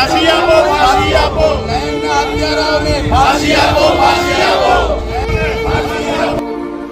ફાંસી આપો ફાંસી આપો. હત્યારાઓને ફાંસી આપો ફાંસી આપો.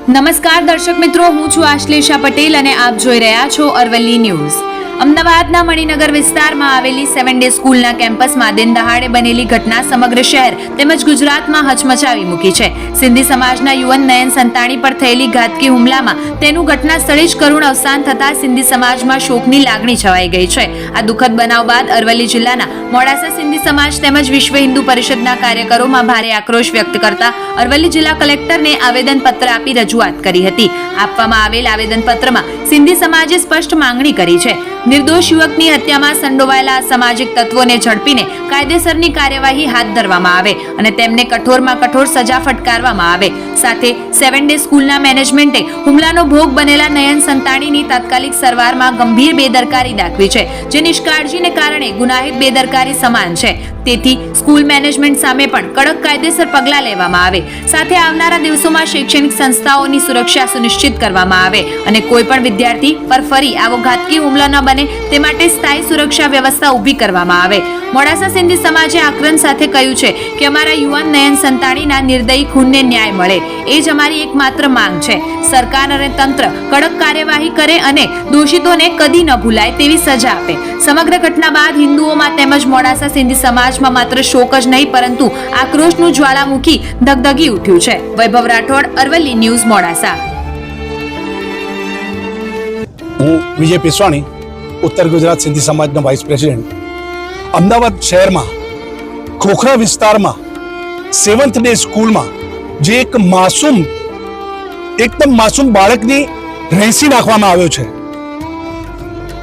નમસ્કાર દર્શક મિત્રો, હું છું આશ્લેષા પટેલ અને આપ જોઈ રહ્યા છો અરવલ્લી ન્યૂઝ. અમદાવાદના મણિનગર વિસ્તારમાં આવેલી સેવન ડે સ્કૂલના કેમ્પસમાં દિન દહાડે બનેલી ઘટના સમગ્ર શહેર તેમજ ગુજરાતમાં હચમચાવી મૂકી છે. સિંધી સમાજના યુવન નયન સંતાણી પર થયેલી ઘાતકી હુમલામાં તેનું ઘટના સ્થળે જ કરુણ અવસાન થતા સિંધી સમાજમાં શોકની લાગણી છવાઈ ગઈ છે. આ દુઃખદ બનાવ બાદ અરવલ્લી જિલ્લાના મોડાસા સિંધી સમાજ તેમજ વિશ્વ હિન્દુ પરિષદના કાર્યકરોમાં ભારે આક્રોશ વ્યક્ત કરતા અરવલ્લી જિલ્લા કલેક્ટરને આવેદનપત્ર આપી રજૂઆત કરી હતી. આપવામાં આવેલ આવેદનપત્રમાં સિંધી સમાજે સ્પષ્ટ માંગણી કરી છે. નિર્દોષ યુવકની હત્યામાં સંડોવાયેલા સામાજિક તત્વોને ઝડપીને કાયદેસરની કાર્યવાહી હાથ ધરવામાં આવે અને તેમને કઠોરમાં કઠોર સજા ફટકારવામાં આવે. સાથે સેવન ડે સ્કૂલના મેનેજમેન્ટે હુમલાનો ભોગ બનેલા નયન સંતાણીની તાત્કાલિક સરવારમાં ગંભીર બેદરકારી દાખવી છે, જે નિષ્કાળજીને કારણે ગુનાહિત બેદરકારી સમાન છે. તેથી સ્કૂલ મેનેજમેન્ટ સામે પણ કડક કાયદેસર પગલાં લેવામાં આવે. સાથે આવનારા દિવસોમાં શૈક્ષણિક સંસ્થાઓની સુરક્ષા સુનિશ્ચિત કરવામાં આવે અને કોઈ પણ વિદ્યાર્થી પર ફરી આવો ઘાતકી હુમલા બને તે માટે સ્થાયી સુરક્ષા વ્યવસ્થા ઊભી કરવામાં આવે. મોડાસા સિંધી સમાજે આક્રમ સાથે કહ્યું છે કે અમારા યુવાન નયન સંતાણીના નિર્દયી ખૂનને ન્યાય મળે. એ જ અમારી એકમાત્ર માંગ છે. સરકાર અને તંત્ર કડક કાર્યવાહી કરે અને દોષિતોને કદી ન ભૂલાય તેવી સજા આપે. સમગ્ર ઘટના બાદ હિન્દુઓમાં તેમજ મોડાસા સિંધી સમાજમાં માત્ર શોક જ નહીં, પરંતુ આક્રોશનું જ્વાળામુખી ધગધગી ઉઠ્યું છે. વૈભવ રાઠોડ, અરવલ્લી ન્યૂઝ મોડાસા. હું વિજય પેસવાણી ઉત્તર ગુજરાત સિંધી સમાજના વાઇસ પ્રેસિડેન્ટ અમદાવાદ શહેરમાં, ખોખરા વિસ્તારમાં સેવન્થ ડે સ્કૂલમાં જે એક માસૂમ, એકદમ માસૂમ બાળકની રેસી નાખવામાં આવ્યો છે.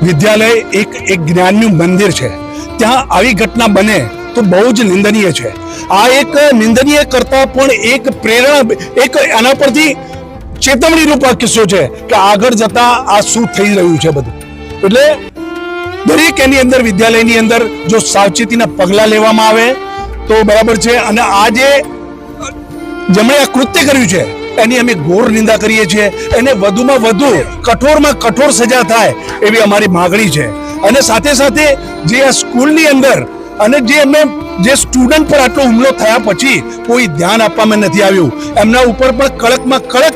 વિદ્યાલય એક એક જ્ઞાનનું મંદિર છે. ત્યાં આવી ઘટના બને તો બહુ જ નિંદનીય છે. આ એક નિંદનીય કરતા પણ એક પ્રેરણા, એક આના પરથી ચેતવણી રૂપ આ કિસ્સો છે કે આગળ જતા આ શું થઈ રહ્યું છે બધું. એટલે દરેક એની અંદર, વિદ્યાલયની અંદર જો સાવચેતીના પગલાં લેવામાં આવે તો બરાબર છે. અને આ જેમણે આ કૃત્ય કર્યું છે, એની અમે ઘોર નિંદા કરીએ છીએ. એને વધુમાં વધુ કઠોરમાં કઠોર સજા થાય એવી અમારી માગણી છે. અને સાથે સાથે જે આ સ્કૂલની અંદર અને જે અમે જે સ્ટુડન્ટ પર આટલો હુમલો થયા પછી કોઈ ધ્યાન આપવામાં નથી આવ્યું. એમના ઉપર પણ કડકમાં કડક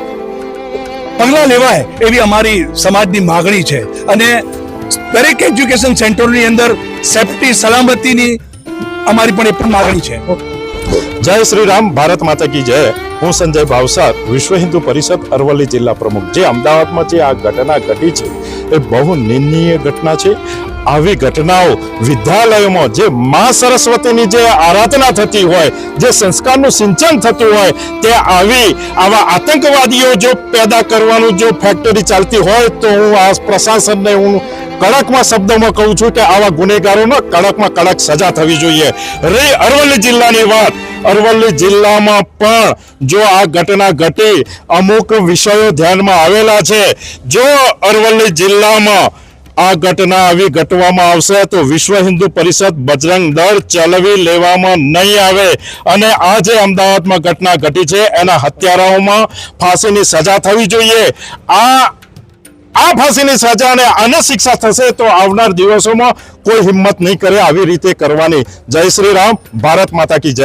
પગલાં લેવાય એવી અમારી સમાજની માગણી છે. અને દરેક એજ્યુકેશન સેન્ટરની અંદર સેફટી, સલામતીની અમારી પણ એ પણ માગણી છે. જય શ્રી રામ, ભારત માતા કી જય. હું સંજય ભાવસાર, વિશ્વ હિન્દુ પરિષદ અરવલ્લી જિલ્લા પ્રમુખ. જે અમદાવાદમાં જે આ ઘટના ઘટી છે, એ બહુ નિંદનીય ઘટના છે. આવી ઘટનાઓ વિદ્યાલયોમાં જે મા સરસ્વતીની જે આરાધના થતી હોય, જે સંસ્કારનું સિંચન થતું હોય, તે આવી આવા આતંકવાદીઓ જો પેદા કરવાનું જો ફેક્ટરી ચાલતી હોય, તો હું આ પ્રશાસનને હું કડકમાં શબ્દોમાં કહું છું કે આવા ગુનેગારોનો કડકમાં કડક સજા થવી જોઈએ. રે અરવલ્લી જિલ્લાની વાત. અરવલ્લી જિલ્લામાં પણ જો આ ઘટના ઘટી, અમુક વિષયો ધ્યાનમાં આવેલા છે. જો અરવલ્લી જિલ્લામાં આ ઘટના આવી ઘટવામાં આવશે તો વિશ્વ હિન્દુ પરિષદ બજરંગ દળ ચલાવી લેવામાં નહીં આવે. અને આ જે અમદાવાદમાં ઘટના ઘટી છે, એના હત્યારાઓમાં ફાંસીની સજા થવી જોઈએ. આ આ ફાંસીની સજા અને આને શિક્ષા થશે તો આવનાર દિવસોમાં કોઈ હિંમત નહીં કરે આવી રીતે કરવાની. જય શ્રી રામ, ભારત માતા કી જય.